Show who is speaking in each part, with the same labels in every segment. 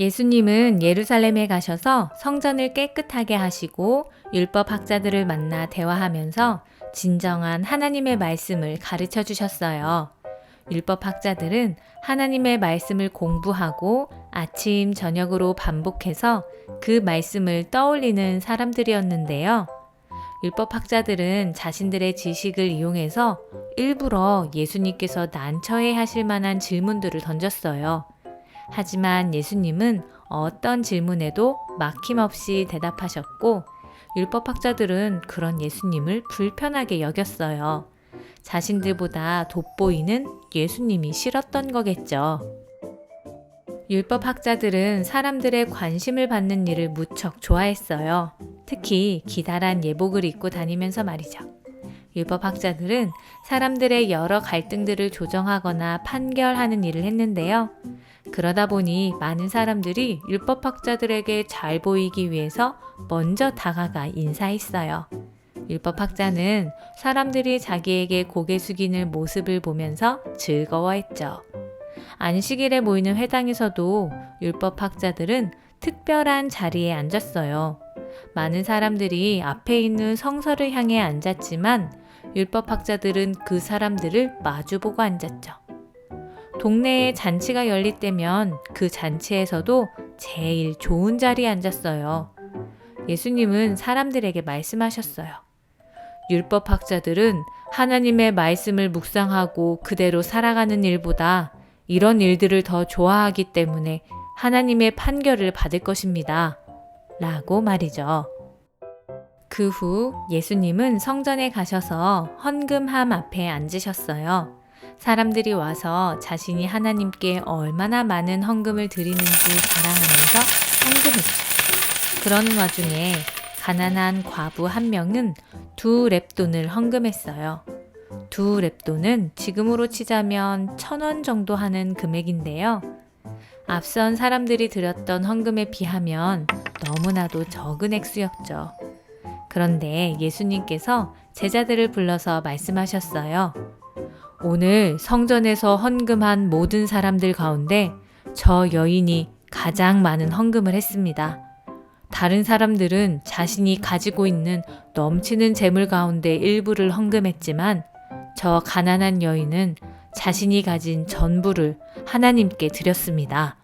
Speaker 1: 예수님은 예루살렘에 가셔서 성전을 깨끗하게 하시고 율법 학자들을 만나 대화하면서 진정한 하나님의 말씀을 가르쳐 주셨어요. 율법 학자들은 하나님의 말씀을 공부하고 아침, 저녁으로 반복해서 그 말씀을 떠올리는 사람들이었는데요. 율법 학자들은 자신들의 지식을 이용해서 일부러 예수님께서 난처해 하실 만한 질문들을 던졌어요. 하지만 예수님은 어떤 질문에도 막힘없이 대답하셨고, 율법학자들은 그런 예수님을 불편하게 여겼어요. 자신들보다 돋보이는 예수님이 싫었던 거겠죠. 율법학자들은 사람들의 관심을 받는 일을 무척 좋아했어요. 특히 기다란 예복을 입고 다니면서 말이죠. 율법학자들은 사람들의 여러 갈등들을 조정하거나 판결하는 일을 했는데요. 그러다 보니 많은 사람들이 율법학자들에게 잘 보이기 위해서 먼저 다가가 인사했어요. 율법학자는 사람들이 자기에게 고개 숙이는 모습을 보면서 즐거워했죠. 안식일에 모이는 회당에서도 율법학자들은 특별한 자리에 앉았어요. 많은 사람들이 앞에 있는 성서를 향해 앉았지만 율법학자들은 그 사람들을 마주보고 앉았죠. 동네에 잔치가 열릴 때면 그 잔치에서도 제일 좋은 자리에 앉았어요. 예수님은 사람들에게 말씀하셨어요. 율법학자들은 하나님의 말씀을 묵상하고 그대로 살아가는 일보다 이런 일들을 더 좋아하기 때문에 하나님의 판결을 받을 것입니다. 라고 말이죠. 그 후 예수님은 성전에 가셔서 헌금함 앞에 앉으셨어요. 사람들이 와서 자신이 하나님께 얼마나 많은 헌금을 드리는지 자랑하면서 헌금했죠. 그러는 와중에 가난한 과부 한 명은 두 랩돈을 헌금했어요. 두 랩돈은 지금으로 치자면 천 원 정도 하는 금액인데요. 앞선 사람들이 드렸던 헌금에 비하면 너무나도 적은 액수였죠. 그런데 예수님께서 제자들을 불러서 말씀하셨어요. 오늘 성전에서 헌금한 모든 사람들 가운데 저 여인이 가장 많은 헌금을 했습니다. 다른 사람들은 자신이 가지고 있는 넘치는 재물 가운데 일부를 헌금했지만 저 가난한 여인은 자신이 가진 전부를 하나님께 드렸습니다.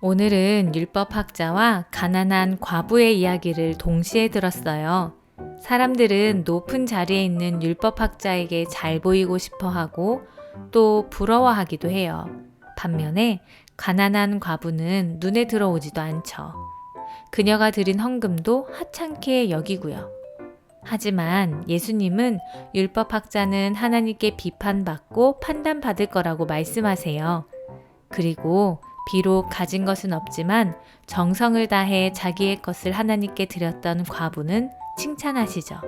Speaker 1: 오늘은 율법학자와 가난한 과부의 이야기를 동시에 들었어요. 사람들은 높은 자리에 있는 율법학자에게 잘 보이고 싶어 하고 또 부러워하기도 해요. 반면에 가난한 과부는 눈에 들어오지도 않죠. 그녀가 드린 헌금도 하찮게 여기고요. 하지만 예수님은 율법학자는 하나님께 비판받고 판단받을 거라고 말씀하세요. 그리고 비록 가진 것은 없지만 정성을 다해 자기의 것을 하나님께 드렸던 과부는 칭찬하시죠.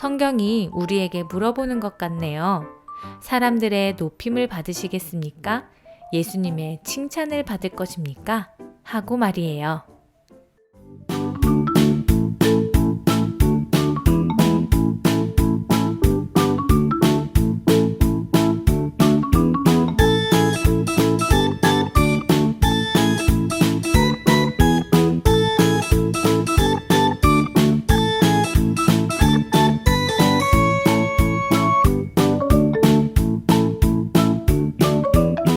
Speaker 1: 성경이 우리에게 물어보는 것 같네요. 사람들의 높임을 받으시겠습니까? 예수님의 칭찬을 받을 것입니까? 하고 말이에요.